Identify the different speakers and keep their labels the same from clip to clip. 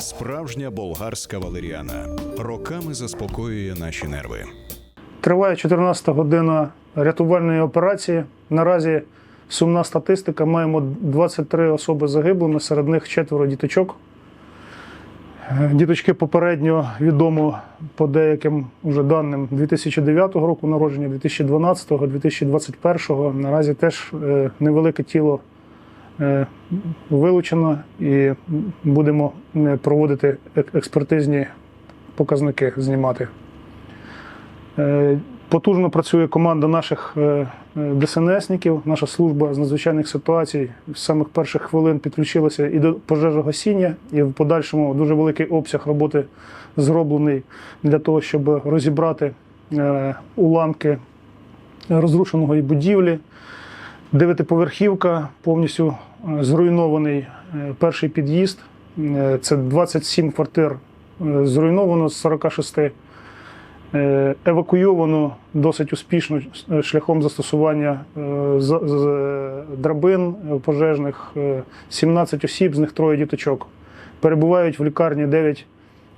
Speaker 1: Справжня болгарська валеріана роками заспокоює наші нерви.
Speaker 2: Триває 14-та година рятувальної операції. Наразі сумна статистика. Маємо 23 особи загиблими, серед них четверо діточок. Е, Діточки попередньо відомо по деяким уже даним 2009 року народження, 2012, 2021. Наразі теж е, невелике тіло вилучено і будемо е, проводити експертизні показники знімати. Е, Потужно працює команда наших е, е, ДСНСників, наша служба з надзвичайних ситуацій з самих перших хвилин підключилася і до пожежогасіння, і в подальшому дуже великий обсяг роботи зроблений для того, щоб розібрати е, уламки розрушеної будівлі. Дев'ятиповерхівка, повністю е, зруйнований е, перший під'їзд. Е, Це 27 квартир зруйновано з 46. Е, Евакуйовано досить успішно шляхом застосування драбин пожежних е, 17 осіб, з них троє діточок. Перебувають в лікарні 9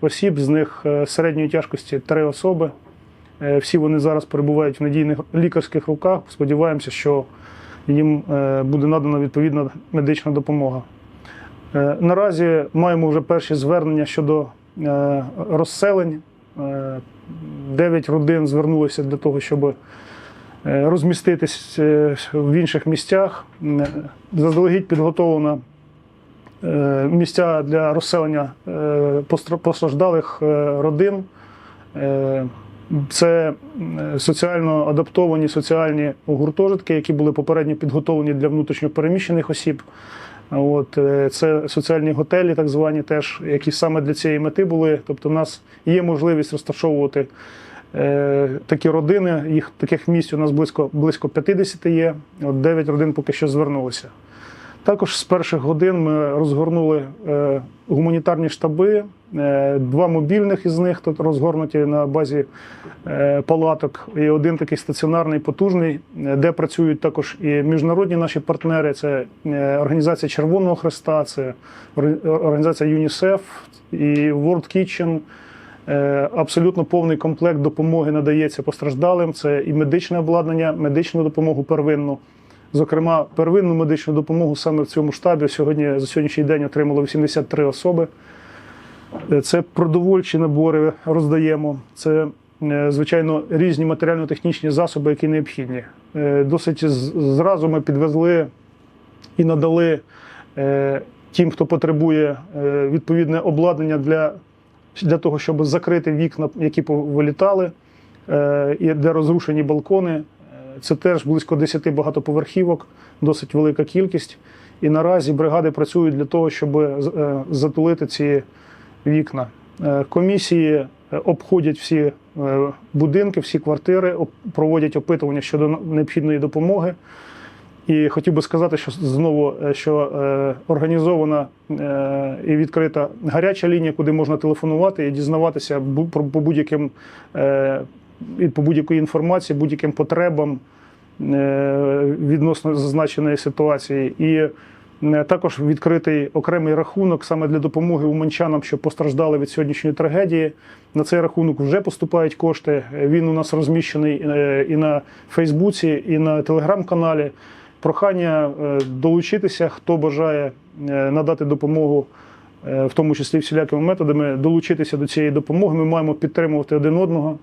Speaker 2: осіб, з них середньої тяжкості 3 особи. Всі вони зараз перебувають в надійних лікарських руках. Сподіваємося, що їм е, буде надана відповідна медична допомога. Е, Наразі маємо вже перші звернення щодо е, розселень. Дев'ять родин звернулися для того, щоб розміститись в інших місцях. Заздалегідь підготовлено місця для розселення постраждалих родин. Це е, соціально адаптовані соціальні гуртожитки, які були попередньо підготовлені для внутрішньопереміщених осіб. От, е, це соціальні готелі, так звані, теж, які саме для цієї мети були. Тобто, у нас є можливість розташовувати е, такі родини. Їх таких місць у нас близько, близько 50 є. От 9 родин поки що звернулися. Також з перших годин ми розгорнули е, гуманітарні штаби. Е, два мобільних із них тут розгорнуті на базі е, палаток. І один такий стаціонарний, потужний, де працюють також і міжнародні наші партнери. Це організація Червоного Хреста, це організація ЮНІСЕФ і World Kitchen. Абсолютно повний комплект допомоги надається постраждалим. Це і медичне обладнання, медичну допомогу первинну. Зокрема, первинну медичну допомогу саме в цьому штабі сьогодні за сьогоднішній день отримало 83 особи. Е, Це продовольчі набори роздаємо. Це, е, звичайно, різні матеріально-технічні засоби, які необхідні. Е, Досить зразу ми підвезли і надали тим, хто потребує відповідне обладнання для, для того, щоб закрити вікна, які повилітали, і де розрушені балкони. Це теж близько 10 багатоповерхівок, досить велика кількість. І наразі бригади працюють для того, щоб е, затулити ці вікна. Е, Комісії е, обходять всі будинки, всі квартири, проводять опитування щодо необхідної допомоги. І хотів би сказати, що знову що організована і відкрита гаряча лінія, куди можна телефонувати і дізнаватися про по будь-яким по будь-якої інформації, будь-яким потребам е, відносно зазначеної ситуації. І е, також відкритий окремий рахунок саме для допомоги уманчанам, що постраждали від сьогоднішньої трагедії. На цей рахунок вже поступають кошти. Він у нас розміщений е, і на Фейсбуці, і на телеграм-каналі. Прохання долучитися, хто бажає надати допомогу, в тому числі всілякими методами, долучитися до цієї допомоги. Ми маємо підтримувати один одного.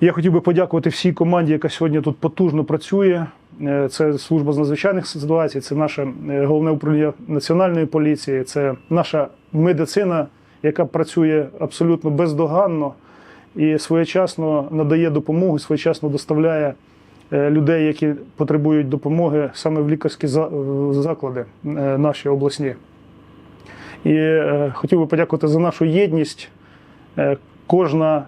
Speaker 2: Я хотів би подякувати всій команді, яка сьогодні тут потужно працює. Е, Це служба з надзвичайних ситуацій, це наше головне управління національної поліції, це наша медицина, яка працює абсолютно бездоганно і своєчасно надає допомогу, своєчасно доставляє е, людей, які потребують допомоги саме в лікарські заклади е, наші обласні. І хотів би подякувати за нашу єдність. Кожна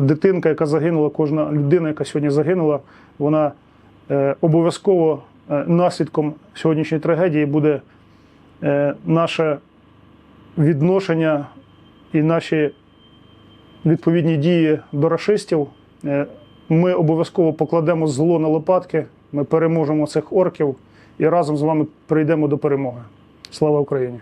Speaker 2: дитинка, яка загинула, кожна людина, яка сьогодні загинула, вона е, обов'язково е, наслідком сьогоднішньої трагедії буде е, наше відношення і наші відповідні дії до рашистів. Ми обов'язково покладемо зло на лопатки, ми переможемо цих орків і разом з вами прийдемо до перемоги. Слава Україні!